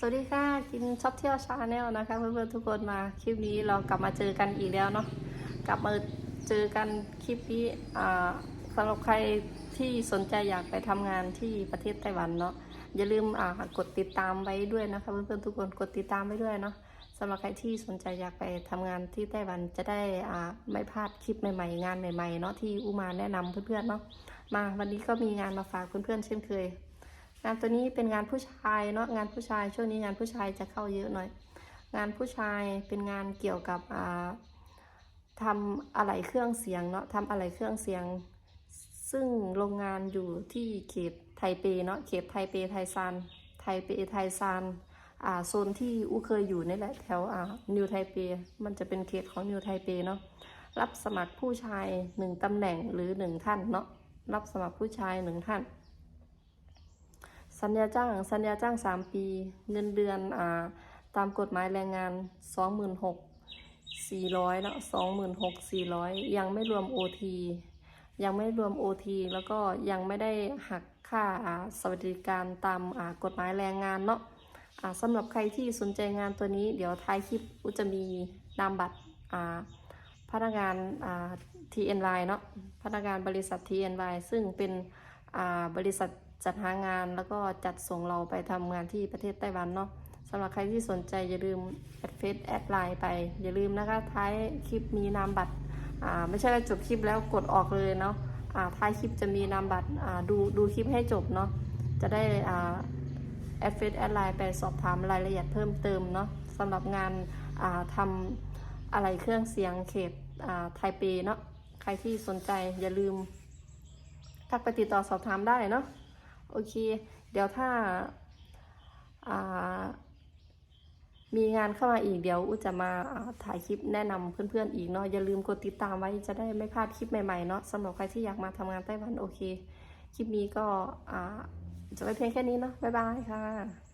สวัสดีค่ะ กินชอบเที่ยวชาแนลนะคะ เพื่อนๆทุกคนมาคลิปนี้เรากลับมาเจอกันอีกแล้วเนาะกลับมาเจอกันคลิปนี้อ่าสำหรับใครที่สนใจอยากไปทำงานที่ประเทศไต้หวันเนาะอย่าลืมอ่ากดติดตามไว้ด้วยนะคะเพื่อนๆทุกคนกดติดตามไว้ด้วยเนาะสำหรับใครที่สนใจอยากไปทำงานที่ไต้หวันจะได้อ่าไม่พลาดคลิปใหม่ๆ งานใหม่ๆเนาะที่อุมาแนะนำเพื่อนๆเนาะมาวันนี้ก็มีงานมาฝากเพื่อนๆเช่นเคย งานตัวนี้เป็นงานผู้ชายเนาะงานผู้ชายช่วงนี้งานผู้ชายจะเข้าเยอะหน่อย งานผู้ชายเป็นงานเกี่ยวกับอ่าทำอะไหล่เครื่องเสียงเนาะทำอะไหล่เครื่องเสียง ซึ่งโรงงานอยู่ที่เขตไทเปเนาะเขตไทเปไทซานไทเปไทซานอ่าโซนที่อูเคยอยู่นี่แหละแถวอ่านิวไทเปมันจะเป็นเขตของนิวไทเปเนาะรับสมัครผู้ชายหนึ่งตำแหน่งหรือหนึ่งท่านเนาะรับสมัครผู้ชายหนึ่งท่าน สัญญาจ้างสัญญาจ้าง 3 ปี เงินเดือนอ่าตามกฎหมายแรงงาน 26,400แล้ว26,400 ยังไม่รวม OT ยังไม่รวม OT แล้วก็ยังไม่ได้หักค่าอ่าสวัสดิการตามอ่ากฎหมายแรงงานเนาะอ่าสำหรับใครที่สนใจงานตัวนี้ เดี๋ยวท้ายคลิปอุจะมีนามบัตรอ่าพนักงานอ่า TNY เนาะพนักงานบริษัท TNY ซึ่งเป็นอ่าบริษัท จัดหางานแล้วก็จัดส่งเราไปทำงานที่ประเทศไต้หวันเนาะสำหรับใครที่สนใจอย่าลืมแอดเฟซแอดไลน์ไป อย่าลืมนะคะท้ายคลิปมีนามบัตรอ่าไม่ใช่ว่าจบคลิปแล้วกดออกเลยเนาะอ่าท้ายคลิปจะมีนามบัตรอ่าดูดูคลิปให้จบเนาะจะได้อ่าแอดเฟซแอดไลน์ไปสอบถามรายละเอียดเพิ่มเติมเนาะสำหรับงานอ่าทำอะไรเครื่องเสียงเขตอ่าไทเปเนาะใครที่สนใจอย่าลืมทักไปติดต่อสอบถามได้เนาะ โอเค เดี๋ยวถ้าามีงานเข้ามาอีกเดี๋ยวอุจะมาาถ่ายคลิปแนะนำเพื่อนๆอีกเนาะอย่าลืมกดติดตามไว้จะได้ไม่พลาดคลิปใหม่ๆเนาะสำหรับใครที่อยากมาทำงานไต้หวันโอเค คลิปนี้ก็จะไปเพียงแค่นี้เนาะบ๊ายบายค่ะ